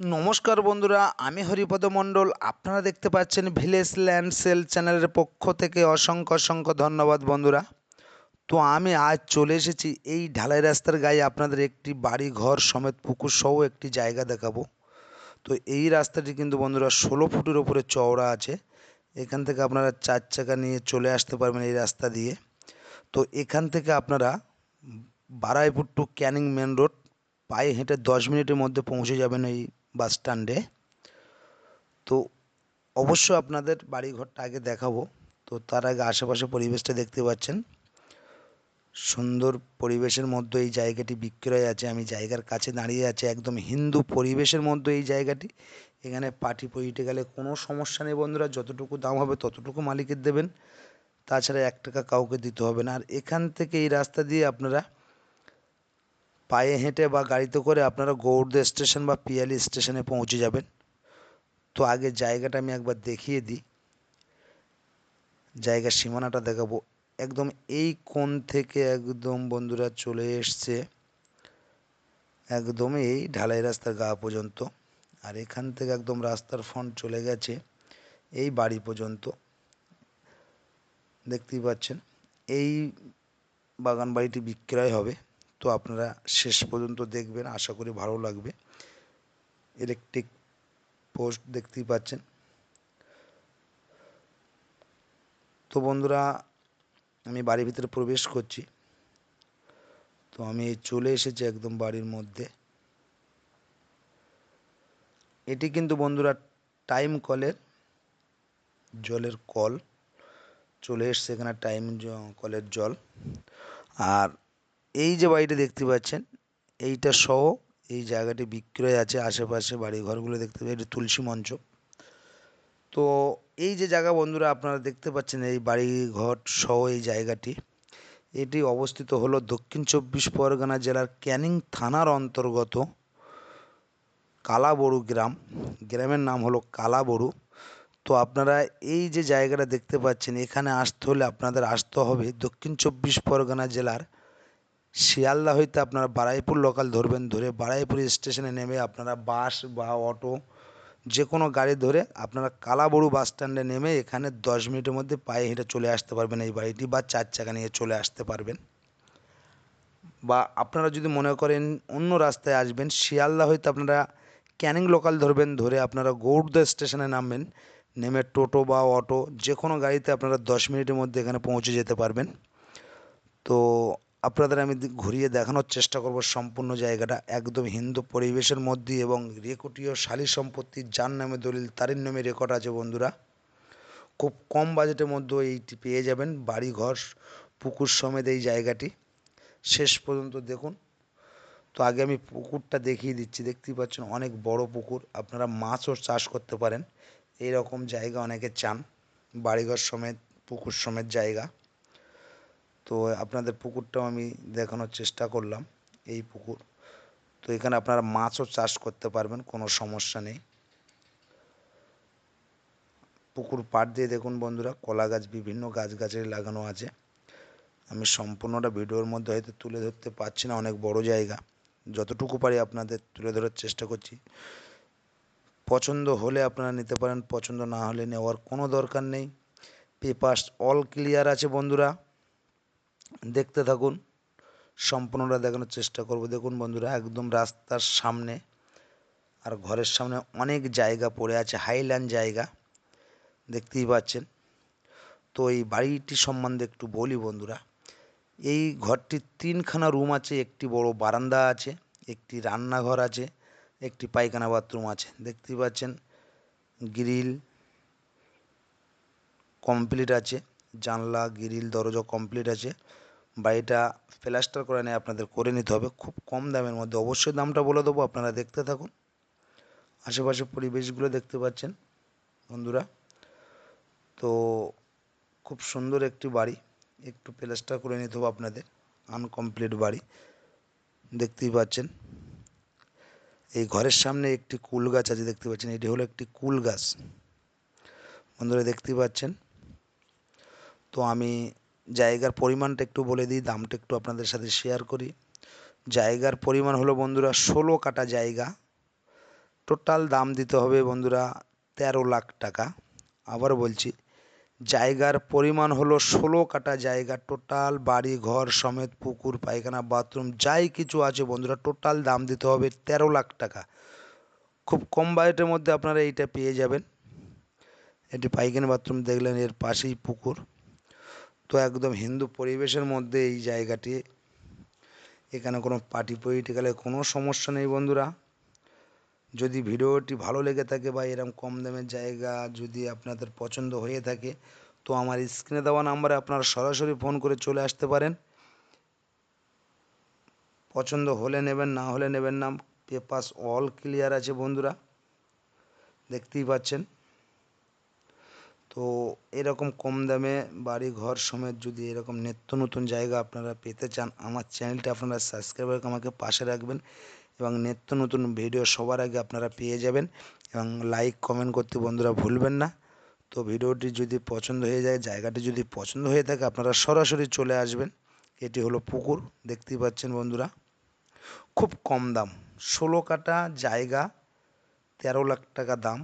নমস্কার বন্ধুরা, আমি হরিপদ মণ্ডল। আপনারা দেখতে পাচ্ছেন ভিলেজ ল্যান্ড সেল চ্যানেলের পক্ষ থেকে অসংখ্য অসংখ্য ধন্যবাদ বন্ধুরা। তো আমি আজ চলে এসেছি এই ঢালাই রাস্তার গায়ে আপনাদের একটি বাড়ি ঘর সমেত পুকুর সহ একটি জায়গা দেখাবো। তো এই রাস্তাটি কিন্তু বন্ধুরা ষোলো ফুটের ওপরে চওড়া আছে। এখান থেকে আপনারা চার চাকা নিয়ে চলে আসতে পারবেন এই রাস্তা দিয়ে। তো এখান থেকে আপনারা Baruipur to Canning main road, পায়ে হেঁটে দশ মিনিটের মধ্যে পৌঁছে যাবেন এই বাস স্ট্যান্ডে। তো অবশ্যই আপনাদের বাড়ি ঘরটা আগে দেখাবো। তো তার আগে আশেপাশে পরিবেশটা দেখতে পাচ্ছেন। সুন্দর পরিবেশের মধ্যে এই জায়গাটি বিক্রয় আছে। আমি জায়গার কাছে দাঁড়িয়ে আছে, একদম হিন্দু পরিবেশের মধ্যে এই জায়গাটি। এখানে পার্টি পইটে গেলে কোনো সমস্যা নেই বন্ধুরা, যতটুকু দাম হবে ততটুকু মালিকের দেবেন। তাছাড়া এক টাকা কাউকে দিতে হবে না। আর এখান থেকে এই রাস্তা দিয়ে আপনারা পায়ে হেঁটে বা গাড়িতে করে আপনারা গৌড়দা স্টেশন বা পিয়ালি স্টেশনে পৌঁছে যাবেন। তো আগে জায়গাটা আমি একবার দেখিয়ে দিই। জায়গার সীমানাটা দেখাবো। একদম এই কোণ থেকে একদম বন্ধুরা চলে এসছে। একদম এই ঢালাই রাস্তার গা পর্যন্ত। আর এখান থেকে একদম রাস্তার ফ্রন্ট চলে গেছে এই বাড়ি পর্যন্ত। দেখতেই পাচ্ছেন, এই বাগান বাড়িটি বিক্রয় হবে। তো আপনারা শেষ পর্যন্ত দেখবেন, আশা করি ভালো লাগবে। ইলেকট্রিক পোস্ট দেখতেই পাচ্ছেন। তো বন্ধুরা, আমি বাড়ির ভিতরে প্রবেশ করছি। তো আমি চলে এসেছি একদম বাড়ির মধ্যে। এটি কিন্তু বন্ধুরা টাইম কলের জলের কল চলে এসছে এখানে টাইম কলের জল। আর এই যে বাড়িটা দেখতে পাচ্ছেন, এইটা সহ এই জায়গাটি বিক্রয় আছে, আশেপাশে বাড়ি ঘরগুলো দেখতে পাচ্ছেন, এটি তুলসী মঞ্চ। তো এই যে জায়গা বন্ধুরা, আপনারা দেখতে পাচ্ছেন এই বাড়ি ঘর সহ এই জায়গাটি। এটি অবস্থিত হলো দক্ষিণ চব্বিশ পরগনা জেলার ক্যানিং থানার অন্তর্গত কালাবড়ু গ্রাম। গ্রামের নাম হলো কালাবড়ু। তো আপনারা এই যে জায়গাটা দেখতে পাচ্ছেন, এখানে আসতে হলে আপনাদের আসতে হবে দক্ষিণ চব্বিশ পরগনা জেলার শিয়ালদা হইতে আপনারা বারাইপুর লোকাল ধরবেন, ধরে বারাইপুর স্টেশনে নেমে আপনারা বাস বা অটো যে কোনো গাড়ি ধরে আপনারা কালাবড়ু বাস স্ট্যান্ডে নেমে এখানে দশ মিনিটের মধ্যে পায়ে হেঁটে চলে আসতে পারবেন এই বাড়িটি বা চার চাকা নিয়ে চলে আসতে পারবেন। বা আপনারা যদি মনে করেন অন্য রাস্তায় আসবেন, শিয়ালদা হইতে আপনারা ক্যানিং লোকাল ধরবেন, ধরে আপনারা গৌড়দা স্টেশনে নামবেন, নেমে টোটো বা অটো যে কোনো গাড়িতে আপনারা দশ মিনিটের মধ্যে এখানে পৌঁছে যেতে পারবেন। তো আপনাদের আমি ঘুরিয়ে দেখানোর চেষ্টা করব সম্পূর্ণ জায়গাটা একদম হিন্দু পরিবেশের মধ্যে এবং রেকর্ডীয় শালি সম্পত্তি যার নামে দলিল তারই নামে রেকর্ড আছে বন্ধুরা। খুব কম বাজেটের মধ্যে এইটি পেয়ে যাবেন বাড়ি ঘর পুকুর সমেত এই জায়গাটি। শেষ পর্যন্ত দেখুন। তো আগে আমি পুকুরটা দেখিয়ে দিচ্ছি। দেখতেই পাচ্ছেন অনেক বড় পুকুর। আপনারা মাছও চাষ করতে পারেন। এই রকম জায়গা অনেকে চান। বাড়িঘর সমেত, পুকুর সমেত জায়গা। তো আপনাদের পুকুরটাও আমি দেখানোর চেষ্টা করলাম, এই পুকুর। তো এখানে আপনারা মাছও চাষ করতে পারবেন, কোনো সমস্যা নেই। পুকুর পাড় দিয়ে দেখুন বন্ধুরা, কলা গাছ, বিভিন্ন গাছ গাছের লাগানো আছে। আমি সম্পূর্ণটা ভিডিওর মধ্যে হয়তো তুলে ধরতে পারছি না, অনেক বড় জায়গা। যতটুকু পারি আপনাদের তুলে ধরার চেষ্টা করছি। পছন্দ হলে আপনারা নিতে পারেন, পছন্দ না হলে নেওয়ার কোনো দরকার নেই। পেপার্স অল ক্লিয়ার আছে বন্ধুরা। দেখতে থাকুন, সম্পূর্ণটা দেখানোর চেষ্টা করব। দেখুন বন্ধুরা, একদম রাস্তার সামনে আর ঘরের সামনে অনেক জায়গা পড়ে আছে, হাইল্যান্ড জায়গা, দেখতেই পাচ্ছেন। তো এই বাড়িটি সম্বন্ধে একটু বলি বন্ধুরা, এই ঘরটির তিনখানা রুম আছে, একটি বড় বারান্দা আছে, একটি রান্নাঘর আছে, একটি পায়খানা বাথরুম আছে, দেখতেই পাচ্ছেন। গ্রিল কমপ্লিট আছে, জানলা, গ্রিল, দরজা কমপ্লিট আছে বাড়িটা প্লাস্টার করে নেয় আপনাদের করে নিতে হবে। খুব কম দামের মধ্যে। অবশ্যই দামটা বলে দেবো, আপনারা দেখতে থাকুন। আশেপাশে পরিবেশগুলো দেখতে পাচ্ছেন, বন্ধুরা। তো খুব সুন্দর একটি বাড়ি, একটু প্লাস্টার করে নিতে হবে আপনাদের, আনকমপ্লিট বাড়ি। দেখতেই পাচ্ছেন, এই ঘরের সামনে একটি কুল গাছ আছে, দেখতে পাচ্ছেন, এটি হলো একটি কুল গাছ। বন্ধুরা দেখতেই পাচ্ছেন? তো আমি জায়গার পরিমাণটা একটু বলে দিই, দামটা একটু আপনাদের সাথে শেয়ার করি। জায়গার পরিমাণ হলো বন্ধুরা ষোলো কাটা জায়গা। টোটাল দাম দিতে হবে বন্ধুরা তেরো লাখ টাকা। আবার বলছি, জায়গার পরিমাণ হলো ষোলো কাটা জায়গা টোটাল বাড়ি, ঘর সমেত, পুকুর, পায়খানা বাথরুম যাই কিছু আছে বন্ধুরা টোটাল দাম দিতে হবে তেরো লাখ টাকা। খুব কম বাজেটের মধ্যে আপনারা এইটা পেয়ে যাবেন। এটি পায়খানা বাথরুম দেখলেন, এর পাশেই পুকুর। তো একদম হিন্দু পরিবেশের মধ্যে এই জায়গাটি, এখানে কোনো পার্টি পলিটিক্যালের কোনো সমস্যা নেই বন্ধুরা। যদি ভিডিওটি ভালো লেগে থাকে বা এরকম কম দামের জায়গা যদি আপনাদের পছন্দ হয়ে থাকে, তো আমার স্ক্রিনে দেওয়া নাম্বারে আপনারা সরাসরি ফোন করে চলে আসতে পারেন। পছন্দ হলে নেবেন, না হলে নেবেন না পেপাস অল ক্লিয়ার আছে বন্ধুরা। দেখতেই পাচ্ছেন। তো এরকম কম দামে বাড়ি ঘর সমেত যদি এরকম নিত্য নতুন জায়গা আপনারা পেতে চান, আমার চ্যানেলটা আপনারা সাবস্ক্রাইব করে আমাকে পাশে রাখবেন এবং নিত্য নতুন ভিডিও সবার আগে আপনারা পেয়ে যাবেন এবং লাইক কমেন্ট করতে বন্ধুরা ভুলবেন না। তো ভিডিওটি যদি পছন্দ হয়ে যায়, জায়গাটি যদি পছন্দ হয়ে থাকে, আপনারা সরাসরি চলে আসবেন। এটি হলো পুকুর, দেখতেই পাচ্ছেন বন্ধুরা। খুব কম দাম, ষোলো কাটা জায়গা, তেরো লাখ টাকা দাম।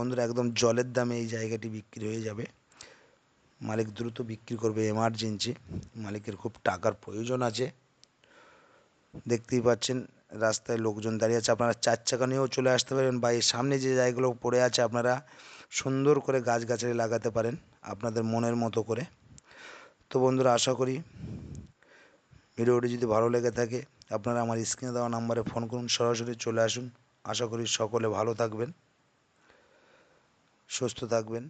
বন্ধুরা, একদম জলের দামে এই জায়গাটি বিক্রি হয়ে যাবে। মালিক দ্রুত বিক্রি করবে এমার্জেন্সি মালিকের খুব টাকার প্রয়োজন আছে। দেখতেই পাচ্ছেন, রাস্তায় লোকজন দাঁড়িয়ে আছে। আপনারা চার চাকা নিয়েও চলে আসতে পারেন বা এই সামনে যে জায়গাগুলো পড়ে আছে, আপনারা সুন্দর করে গাছগাছালি লাগাতে পারেন আপনাদের মনের মতো করে। তো বন্ধুরা, আশা করি ভিডিওটি যদি ভালো লেগে থাকে, আপনারা আমার স্ক্রিনে দেওয়া নাম্বারে ফোন করুন, সরাসরি চলে আসুন। আশা করি সকলে ভালো থাকবেন। সুস্থ থাকবেন।